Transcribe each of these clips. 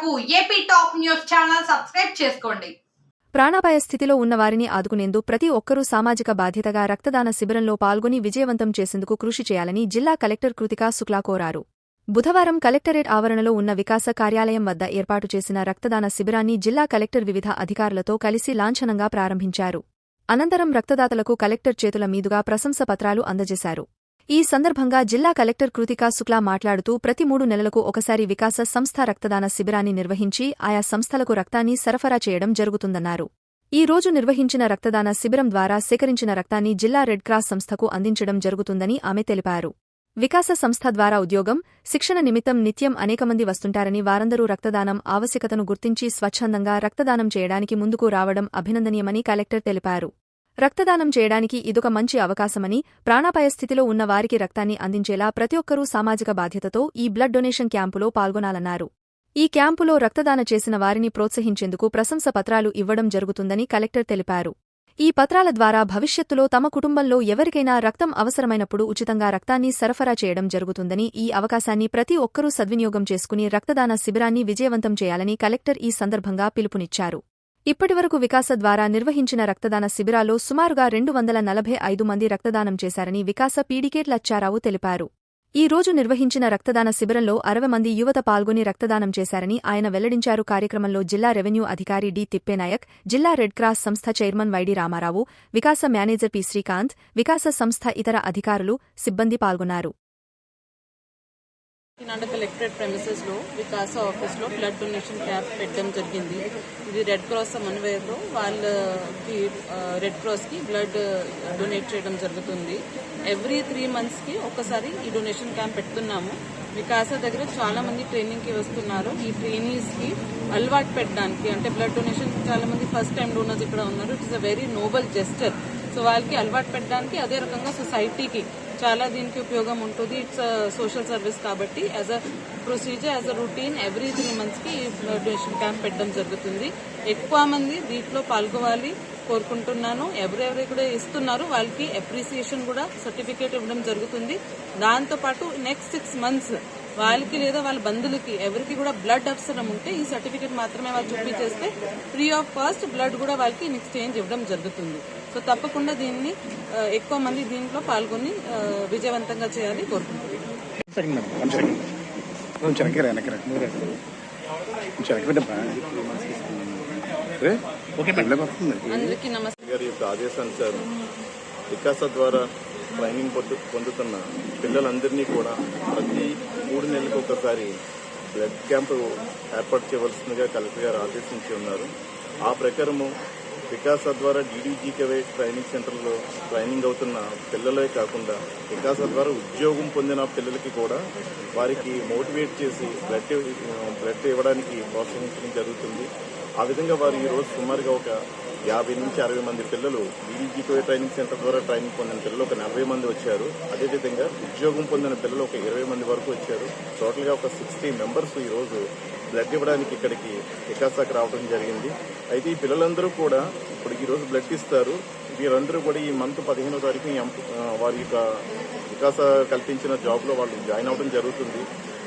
కొరకు AP top news channel subscribe చేసుకోండి. ప్రాణాపాయ స్థితిలో ఉన్న వారిని ఆదుకునేందు ప్రతి ఒక్కరూ సామాజిక బాధ్యతగా రక్తదాన శిబిరంలో పాల్గొని విజయవంతం చేసేందుకు కృషి చేయాలని జిల్లా కలెక్టర్ కృతికా శుక్లా కోరారు. బుధవారం కలెక్టరేట్ ఆవరణలో ఉన్న వికాస కార్యాలయం వద్ద ఏర్పాటు చేసిన రక్తదాన శిబిరాన్ని జిల్లా కలెక్టర్ వివిధ అధికారులతో కలిసి లాంఛనంగా ప్రారంభించారు. అనంతరం రక్తదాతలకు కలెక్టర్ చేతుల మీదుగా ప్రశంసపత్రాలు అందజేశారు. ఈ సందర్భంగా జిల్లా కలెక్టర్ కృతికా శుక్లా మాట్లాడుతూ ప్రతి మూడు నెలలకు ఒకసారి వికాస సంస్థ రక్తదాన శిబిరాన్ని నిర్వహించి ఆయా సంస్థలకు రక్తాన్ని సరఫరా చేయడం జరుగుతుందన్నారు. ఈ రోజు నిర్వహించిన రక్తదాన శిబిరం ద్వారా సేకరించిన రక్తాన్ని జిల్లా రెడ్ క్రాస్ సంస్థకు అందించడం జరుగుతుందని ఆమె తెలిపారు. వికాస సంస్థ ద్వారా ఉద్యోగం శిక్షణ నిమిత్తం నిత్యం అనేకమంది వస్తుంటారని వారందరూ రక్తదానం ఆవశ్యకతను గుర్తించి స్వచ్ఛందంగా రక్తదానం చేయడానికి ముందుకు రావడం అభినందనీయమని కలెక్టర్ తెలిపారు. రక్తదానం చేయడానికి ఇదొక మంచి అవకాశమని ప్రాణాపాయ స్థితిలో ఉన్న వారికి రక్తాన్ని అందించేలా ప్రతి ఒక్కరూ సామాజిక బాధ్యతతో ఈ బ్లడ్ డొనేషన్ క్యాంపులో పాల్గొనాలన్నారు. ఈ క్యాంపులో రక్తదాన చేసిన వారిని ప్రోత్సహించేందుకు ప్రశంస పత్రాలు ఇవ్వడం జరుగుతుందని కలెక్టర్ తెలిపారు. ఈ పత్రాల ద్వారా భవిష్యత్తులో తమ కుటుంబంలో ఎవరికైనా రక్తం అవసరమైనప్పుడు ఉచితంగా రక్తాన్ని సరఫరా చేయడం జరుగుతుందని ఈ అవకాశాన్ని ప్రతి ఒక్కరూ సద్వినియోగం చేసుకుని రక్తదాన శిబిరాన్ని విజయవంతం చేయాలని కలెక్టర్ ఈ సందర్భంగా పిలుపునిచ్చారు. ఇప్పటివరకు వికాస ద్వారా నిర్వహించిన రక్తదాన శిబిరాల్లో సుమారుగా రెండు వందల నలభై ఐదు మంది రక్తదానం చేశారని వికాస పీడికేట్ లచ్చారావు తెలిపారు. ఈ రోజు నిర్వహించిన రక్తదాన శిబిరంలో అరవై మంది యువత పాల్గొని రక్తదానం చేశారని ఆయన వెల్లడించారు. కార్యక్రమంలో జిల్లా రెవెన్యూ అధికారి డి తిప్పేనాయక్ జిల్లా రెడ్ క్రాస్ సంస్థ chairman YD Ramarao Vikasa manager P Srikanth Vikasa సంస్థ ఇతర అధికారులు సిబ్బంది పాల్గొన్నారు. కాకినాడ కలెక్టరేట్ ప్రెమిసెస్లో వికాస ఆఫీస్లో బ్లడ్ డొనేషన్ క్యాంప్ పెట్టడం జరిగింది. ఇది రెడ్ క్రాస్ సమన్వయంతో వాళ్ళకి రెడ్ క్రాస్కి బ్లడ్ డొనేట్ చేయడం జరుగుతుంది. ఎవ్రీ త్రీ మంత్స్కి ఒకసారి ఈ డొనేషన్ క్యాంప్ పెడుతున్నాము. వికాస దగ్గర చాలా మంది ట్రైనింగ్కి వస్తున్నారు. ఈ ట్రైనీస్కి అలవాటు పెట్టడానికి అంటే బ్లడ్ డొనేషన్ చాలా మంది ఫస్ట్ టైం డోనర్స్ ఇక్కడ ఉన్నారు. It's a very noble gesture so వాళ్ళకి అలవాటు పెట్టడానికి అదే రకంగా సొసైటీకి చాలా దీనికి ఉపయోగం ఉంటుంది. ఇట్స్ సోషల్ సర్వీస్ కాబట్టి as a procedure as a routine every three మంత్స్కి డొనేషన్ క్యాంప్ పెట్టడం జరుగుతుంది. ఎక్కువ మంది దీంట్లో పాల్గొవాలి కోరుకుంటున్నాను. ఎవరెవరు కూడా ఇస్తున్నారు వాళ్ళకి అప్రిసియేషన్ కూడా సర్టిఫికేట్ ఇవ్వడం జరుగుతుంది. దాంతో పాటు నెక్స్ట్ సిక్స్ మంత్స్ వాళ్ళకి లేదా వాళ్ళ బంధువులకి ఎవరికి కూడా బ్లడ్ అవసరం ఉంటే ఈ సర్టిఫికేట్ మాత్రమే వాళ్ళు చూపించేస్తే ఫ్రీ ఆఫ్ కాస్ట్ బ్లడ్ కూడా వాళ్ళకి ఇన్ ఎక్స్చేంజ్ ఇవ్వడం జరుగుతుంది. సో తప్పకుండా దీన్ని ఎక్కువ మంది దీంట్లో పాల్గొని విజయవంతంగా చేయాలి కోరుకుంటున్నాను సెకండ్ మేడం. వన్ సెకండ్ కొంచెం వెనక్కి రా, వెనక్కి రా. కొంచెం వెనక్కి పెట్టమ్మా. ఓకే వస్తుంది. అందరికీ నమస్తే. గారి యొక్క ఆదేశానుసారం వికాస ద్వారా ట్రైనింగ్ పొందు పొందుతున్న పిల్లలందరినీ కూడా ప్రతి మూడు నెలలకు ఒకసారి బ్లడ్ క్యాంపు ఏర్పాటు చేయవలసిందిగా కలెక్టర్ గారు ఆదేశించి ఉన్నారు. ఆ ప్రకారము వికాస ద్వారా డీడీజీకేవై ట్రైనింగ్ సెంటర్లో ట్రైనింగ్ అవుతున్న పిల్లలే కాకుండా వికాస ద్వారా ఉద్యోగం పొందిన పిల్లలకి కూడా వారికి మోటివేట్ చేసి బ్లడ్ బ్లడ్ ఇవ్వడానికి ప్రోత్సహించడం జరుగుతుంది. ఆ విధంగా వారు ఈరోజు సుమారుగా ఒక యాభై నుంచి అరవై మంది పిల్లలు డీడీజీకేవై ట్రైనింగ్ సెంటర్ ద్వారా ట్రైనింగ్ పొందిన పిల్లలు ఒక నలభై మంది వచ్చారు. అదేవిధంగా ఉద్యోగం పొందిన పిల్లలు ఒక ఇరవై మంది వరకు వచ్చారు. టోటల్గా ఒక సిక్స్టీ మెంబర్స్ ఈ రోజు బ్లడ్ ఇవ్వడానికి ఇక్కడికి వికాసాకు రావడం జరిగింది. అయితే ఈ పిల్లలందరూ కూడా ఇప్పుడు ఈరోజు బ్లడ్ ఇస్తారు. వీరందరూ కూడా ఈ మంత్ పదిహేనో తారీఖు వారి యొక్క వికాస కల్పించిన జాబ్లో వాళ్ళు జాయిన్ అవ్వడం జరుగుతుంది.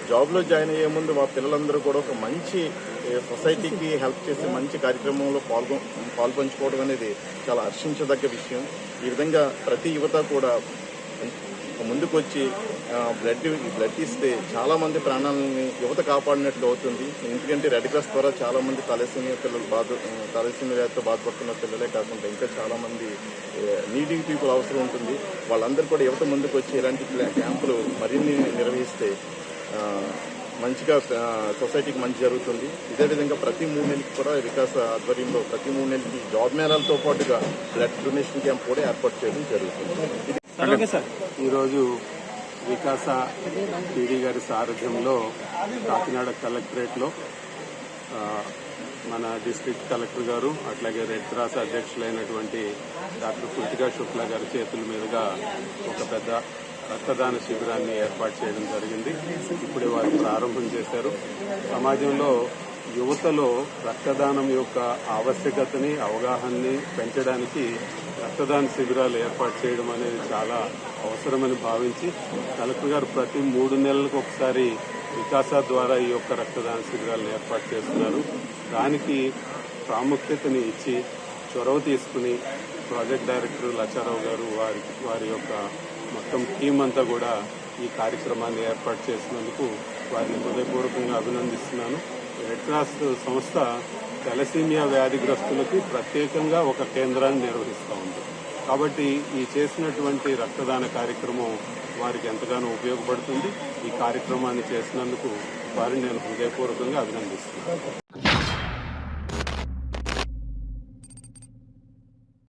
జాబ్లో జాయిన్ అయ్యే ముందు మా పిల్లలందరూ కూడా ఒక మంచి సొసైటీకి హెల్ప్ చేసే మంచి కార్యక్రమంలో పాల్గొ పాల్పంచుకోవడం అనేది చాలా హర్షించదగ్గ విషయం. ఈ విధంగా ప్రతి యువత కూడా ముందుకొచ్చి బ్లడ్ బ్లడ్ ఇస్తే చాలామంది ప్రాణాలని యువత కాపాడినట్లు అవుతుంది. ఎందుకంటే రెడ్ క్రాస్ ద్వారా చాలా మంది తలసీమియా పిల్లలు బాధ తలసీమియాతో బాధపడుతున్న పిల్లలే కాకుండా ఇంకా చాలామంది నీడీ పీపుల్ అవసరం ఉంటుంది. వాళ్ళందరూ కూడా యువత ముందుకు వచ్చి ఇలాంటి క్యాంపులు మరిన్ని నిర్వహిస్తే మంచిగా సొసైటీకి మంచి జరుగుతుంది. ఇదే విధంగా ప్రతి మూడు నెలలకి కూడా వికాస ఆధ్వర్యంలో ప్రతి మూడు నెలలకి జాబ్ మేళాలతో పాటుగా బ్లడ్ డొనేషన్ క్యాంప్ కూడా ఏర్పాటు చేయడం జరుగుతుంది. ఈరోజు వికాస పీడీ గారి సారథ్యంలో కాకినాడ కలెక్టరేట్లో మన డిస్ట్రిక్ట్ కలెక్టర్ గారు అట్లాగే రెడ్ క్రాస్ అధ్యక్షులైనటువంటి డాక్టర్ కృతికా శుక్లా గారి చేతుల మీదుగా ఒక పెద్ద రక్తదాన శిబిరాన్ని ఏర్పాటు చేయడం జరిగింది. ఇప్పుడే వారు ప్రారంభం చేశారు. సమాజంలో యువతలో రక్తదానం యొక్క ఆవశ్యకతని అవగాహనని పెంచడానికి రక్తదాన శిబిరాలు ఏర్పాటు చేయడం అనేది చాలా అవసరమని భావించి కలెక్టర్ గారు ప్రతి మూడు నెలలకు ఒకసారి వికాస ద్వారా ఈ యొక్క రక్తదాన శిబిరాలను ఏర్పాటు చేస్తున్నారు. దానికి ప్రాముఖ్యతని ఇచ్చి చొరవ తీసుకుని ప్రాజెక్ట్ డైరెక్టర్ లచారావు గారు వారి వారి యొక్క మొత్తం టీం అంతా కూడా ఈ కార్యక్రమాన్ని ఏర్పాటు చేసినందుకు వారిని హృదయపూర్వకంగా అభినందిస్తున్నాను. రెడ్ క్రాస్ సంస్థ తెలసీమియా వ్యాధిగ్రస్తులకి ప్రత్యేకంగా ఒక కేంద్రాన్ని నిర్వహిస్తూ ఉంది. కాబట్టి ఈ చేసినటువంటి రక్తదాన కార్యక్రమం వారికి ఎంతగానో ఉపయోగపడుతుంది. ఈ కార్యక్రమాన్ని చేసినందుకు వారిని నేను హృదయపూర్వకంగా అభినందిస్తున్నాను.